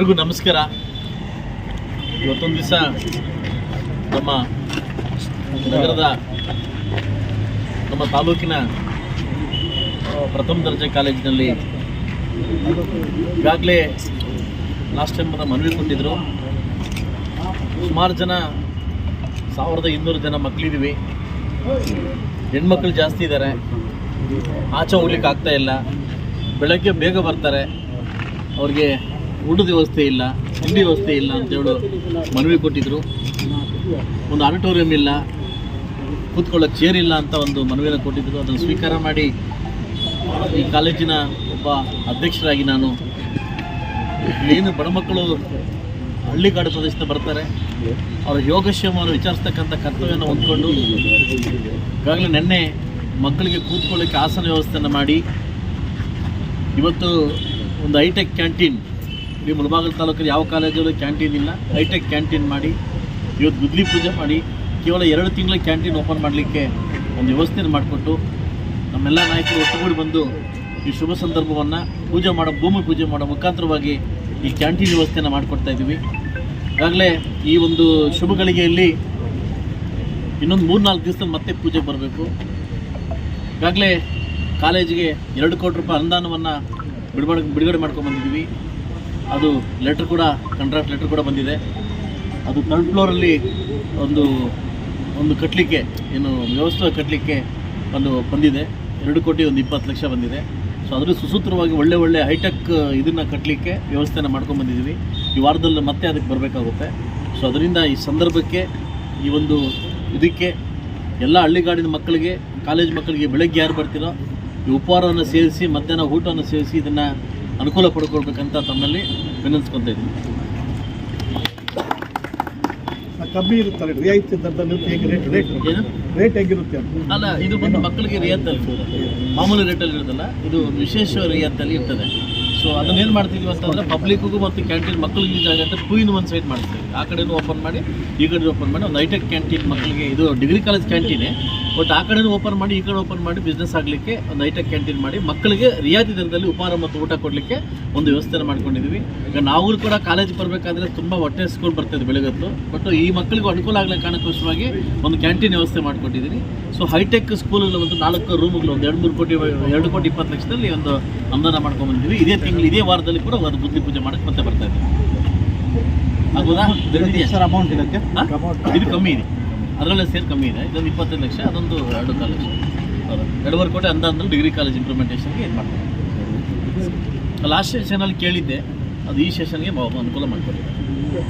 ಎಲ್ರಿಗೂ ನಮಸ್ಕಾರ. ಇವತ್ತೊಂದು ದಿವಸ ನಮ್ಮ ನಗರದ ನಮ್ಮ ತಾಲೂಕಿನ ಪ್ರಥಮ ದರ್ಜೆ ಕಾಲೇಜಿನಲ್ಲಿ ಈಗಾಗಲೇ ಲಾಸ್ಟ್ ಟೈಮ್ ಮನವಿ ಕೊಟ್ಟಿದ್ದರು ಸುಮಾರು ಜನ, ಸಾವಿರದ ಇನ್ನೂರು ಜನ ಮಕ್ಕಳಿದ್ದೀವಿ ಹೆಣ್ಮಕ್ಳು ಜಾಸ್ತಿ ಇದ್ದಾರೆ ಆಚೆ ಹೋಗ್ಲಿಕ್ಕೆ ಆಗ್ತಾ ಇಲ್ಲ. ಬೆಳಗ್ಗೆ ಬೇಗ ಬರ್ತಾರೆ. ಅವ್ರಿಗೆ ಊಟದ ವ್ಯವಸ್ಥೆ ಇಲ್ಲ, ತಿಂಡಿ ವ್ಯವಸ್ಥೆ ಇಲ್ಲ ಅಂತೇಳಿ ಮನವಿ ಕೊಟ್ಟಿದ್ರು. ಒಂದು ಆಡಿಟೋರಿಯಂ ಇಲ್ಲ, ಕೂತ್ಕೊಳ್ಳೋಕೆ ಚೇರ್ ಇಲ್ಲ ಅಂತ ಒಂದು ಮನವಿಯನ್ನು ಕೊಟ್ಟಿದ್ರು. ಅದನ್ನು ಸ್ವೀಕಾರ ಮಾಡಿ ಈ ಕಾಲೇಜಿನ ಒಬ್ಬ ಅಧ್ಯಕ್ಷರಾಗಿ ನಾನು ಏನು ಬಡ ಮಕ್ಕಳು ಹಳ್ಳಿಗಾಡು ಪ್ರದೇಶದಿಂದ ಬರ್ತಾರೆ. ಅವರ ಯೋಗಕ್ಷೇಮವನ್ನು ವಿಚಾರಿಸ್ತಕ್ಕಂಥ ಕರ್ತವ್ಯವನ್ನು ಹೊಂದ್ಕೊಂಡು ಈಗಾಗಲೇ ನಿನ್ನೆ ಮಕ್ಕಳಿಗೆ ಕೂತ್ಕೊಳ್ಳೋಕ್ಕೆ ಆಸನ ವ್ಯವಸ್ಥೆಯನ್ನು ಮಾಡಿ ಇವತ್ತು ಒಂದು ಹೈಟೆಕ್ ಕ್ಯಾಂಟೀನ್ ಈ ಮುಳಬಾಗಲ್ ತಾಲೂಕಲ್ಲಿ ಯಾವ ಕಾಲೇಜಲ್ಲೂ ಕ್ಯಾಂಟೀನ್ ಇಲ್ಲ. ಹೈಟೆಕ್ ಕ್ಯಾಂಟೀನ್ ಮಾಡಿ, ಇವತ್ತು ಗುದ್ಲಿ ಪೂಜೆ ಮಾಡಿ, ಕೇವಲ ಎರಡು ತಿಂಗಳ ಕ್ಯಾಂಟೀನ್ ಓಪನ್ ಮಾಡಲಿಕ್ಕೆ ಒಂದು ವ್ಯವಸ್ಥೆಯನ್ನು ಮಾಡಿಕೊಟ್ಟು ನಮ್ಮೆಲ್ಲ ನಾಯಕರು ಒಟ್ಟುಗೂಡಿ ಬಂದು ಈ ಶುಭ ಸಂದರ್ಭವನ್ನು ಪೂಜೆ ಮಾಡೋ, ಭೂಮಿ ಪೂಜೆ ಮಾಡೋ ಮುಖಾಂತರವಾಗಿ ಈ ಕ್ಯಾಂಟೀನ್ ವ್ಯವಸ್ಥೆಯನ್ನು ಮಾಡಿಕೊಡ್ತಾ ಇದ್ದೀವಿ. ಈಗಾಗಲೇ ಈ ಒಂದು ಶುಭ ಗಳಿಗೆಯಲ್ಲಿ ಇನ್ನೊಂದು ಮೂರು ನಾಲ್ಕು ದಿವಸದಲ್ಲಿ ಮತ್ತೆ ಪೂಜೆ ಬರಬೇಕು. ಈಗಾಗಲೇ ಕಾಲೇಜಿಗೆ ಎರಡು ಕೋಟಿ ರೂಪಾಯಿ ಅನುದಾನವನ್ನು ಬಿಡುಗಡೆ ಬಿಡುಗಡೆ ಮಾಡ್ಕೊಂಡು ಬಂದಿದ್ದೀವಿ. ಅದು ಲೆಟ್ರ್ ಕೂಡ ಕಾಂಟ್ರಾಕ್ಟ್ ಲೆಟ್ರ್ ಕೂಡ ಬಂದಿದೆ. ಅದು ಥರ್ಡ್ ಫ್ಲೋರಲ್ಲಿ ಒಂದು ಒಂದು ಕಟ್ಟಲಿಕ್ಕೆ ಏನು ವ್ಯವಸ್ಥೆ ಕಟ್ಟಲಿಕ್ಕೆ ಒಂದು ಬಂದಿದೆ. ಎರಡು ಕೋಟಿ ಒಂದು ಇಪ್ಪತ್ತು ಲಕ್ಷ ಬಂದಿದೆ. ಸೊ ಅದರ ಸುಸೂತ್ರವಾಗಿ ಒಳ್ಳೆ ಒಳ್ಳೆ ಹೈಟೆಕ್ ಇದನ್ನು ಕಟ್ಟಲಿಕ್ಕೆ ವ್ಯವಸ್ಥೆನ ಮಾಡ್ಕೊಂಡು ಬಂದಿದ್ದೀವಿ. ಈ ವಾರದಲ್ಲಿ ಮತ್ತೆ ಅದಕ್ಕೆ ಬರಬೇಕಾಗುತ್ತೆ. ಸೊ ಅದರಿಂದ ಈ ಸಂದರ್ಭಕ್ಕೆ, ಈ ಒಂದು ಇದಕ್ಕೆ ಎಲ್ಲ ಹಳ್ಳಿಗಾಡಿನ ಮಕ್ಕಳಿಗೆ, ಕಾಲೇಜ್ ಮಕ್ಕಳಿಗೆ ಬೆಳಗ್ಗೆ ಯಾರು ಬರ್ತೀರೋ, ಈ ಉಪಹಾರವನ್ನು ಸೇರಿಸಿ ಮಧ್ಯಾಹ್ನ ಊಟವನ್ನು ಸೇರಿಸಿ ಇದನ್ನು ಅನುಕೂಲ ಪಡ್ಕೊಳ್ಬೇಕಂತ ತಮ್ಮಲ್ಲಿ ವಿನಂತಿಸ್ಕೊತಾ ಇದ್ದೀನಿ ಕಮ್ಮಿ ಇರುತ್ತಲ್ಲ ರಿಯಾಯಿತಿ ದರದಲ್ಲಿ ಹೇಗೆ? ರೇಟ್ ರೇಟ್ ಏನು? ರೇಟ್ ಹೇಗಿರುತ್ತೆ ಅಲ್ಲ ಇದು ಬಂದು ಮಕ್ಕಳಿಗೆ ರಿಯಾಯಿತಲ್ಲಿ ಮಾಮೂಲಿ ರೇಟಲ್ಲಿ ಇರೋದಲ್ಲ ಇದು ವಿಶೇಷ ರಿಯಾಯಿತಲ್ಲಿ ಇರ್ತದೆ. ಸೊ ಅದನ್ನೇನು ಮಾಡ್ತಿದ್ವಿ ಅಂತಂದರೆ ಪಬ್ಲಿಕ್ಕಿಗೂ ಮತ್ತು ಕ್ಯಾಂಟೀನ್ ಮಕ್ಕಳಿಗೆ ಯೂಸ್ ಆಗುತ್ತೆ ಟೂ ಇನ್ ಒನ್ ಸೈಡ್ ಮಾಡ್ತೀವಿ ಆ ಕಡೆನೂ ಓಪನ್ ಮಾಡಿ, ಈ ಕಡೆ ಓಪನ್ ಮಾಡಿ. ಒಂದು ಹೈಟೆಕ್ ಕ್ಯಾಂಟೀನ್ ಮಕ್ಕಳಿಗೆ ಇದು ಡಿಗ್ರಿ ಕಾಲೇಜ್ ಕ್ಯಾಂಟೀನೇ ಬಟ್ ಆ ಕಡೆನೂ ಓಪನ್ ಮಾಡಿ, ಈ ಕಡೆ ಓಪನ್ ಮಾಡಿ ಬಿಸ್ನೆಸ್ ಆಗಲಿಕ್ಕೆ ಒಂದು ಹೈಟೆಕ್ ಕ್ಯಾಂಟೀನ್ ಮಾಡಿ ಮಕ್ಕಳಿಗೆ ರಿಯಾಯಿತಿ ದರದಲ್ಲಿ ಉಪಹಾರ ಮತ್ತು ಊಟ ಕೊಡಲಿಕ್ಕೆ ಒಂದು ವ್ಯವಸ್ಥೆನ ಮಾಡ್ಕೊಂಡಿದ್ದೀವಿ ಈಗ ನಾವು ಕೂಡ ಕಾಲೇಜ್ ಬರಬೇಕಾದ್ರೆ ತುಂಬ ಹೊಟ್ಟೆ ಸ್ಕೂಲ್ ಬರ್ತದೆ ಬೆಳಗತ್ತು. ಬಟ್ ಈ ಮಕ್ಕಳಿಗೂ ಅನುಕೂಲ ಆಗಲಿ ಕಾರಣಕ್ಕೋಸ್ಕರವಾಗಿ ಒಂದು ಕ್ಯಾಂಟೀನ್ ವ್ಯವಸ್ಥೆ ಮಾಡ್ಕೊಟ್ಟಿದ್ದೀನಿ ಸೊ ಹೈಟೆಕ್ ಸ್ಕೂಲಲ್ಲಿ ಒಂದು ನಾಲ್ಕು ರೂಮ್ಗಳು ಒಂದು ಎರಡು ಮೂರು ಕೋಟಿ, ಎರಡು ಕೋಟಿ ಇಪ್ಪತ್ತು ಲಕ್ಷದಲ್ಲಿ ಒಂದು ಅನುದಾನ ಮಾಡ್ಕೊಂಡ್ಬಂದಿದ್ದೀವಿ ಇದೇ ತಿಂಗಳು ಇದೇ ವಾರದಲ್ಲಿ ಕೂಡ ಅದು ಬುದ್ಧಿ ಪೂಜೆ ಮಾಡಕ್ಕೆ ಮತ್ತೆ ಬರ್ತಾ ಇದ್ದೀವಿ ಆಗ್ಬೋದಾ? ಸರ್ ಅಮೌಂಟ್ ಇದಕ್ಕೆ? ಇದು ಕಮ್ಮಿ ಇದೆ. ಅದರಲ್ಲೇ ಸೇರಿ ಕಮ್ಮಿ ಇದೆ. ಇದೊಂದು ಇಪ್ಪತ್ತೈದು ಲಕ್ಷ ಅದೊಂದು ಎರಡು ಕಾಲು ಲಕ್ಷ. ಎರಡೂವರೆ ಕೋಟಿ ಅನುದಾನದಲ್ಲಿ ಡಿಗ್ರಿ ಕಾಲೇಜ್ ಇಂಪ್ಲಿಮೆಂಟೇಷನ್ಗೆ ಏನು ಮಾಡ್ತಾರೆ. ಲಾಸ್ಟ್ ಸೆಷನಲ್ಲಿ ಕೇಳಿದ್ದೆ. ಅದು ಈ ಸೆಷನ್ಗೆ ಅನುಕೂಲ ಮಾಡಿಕೊಟ್ಟಿದೆ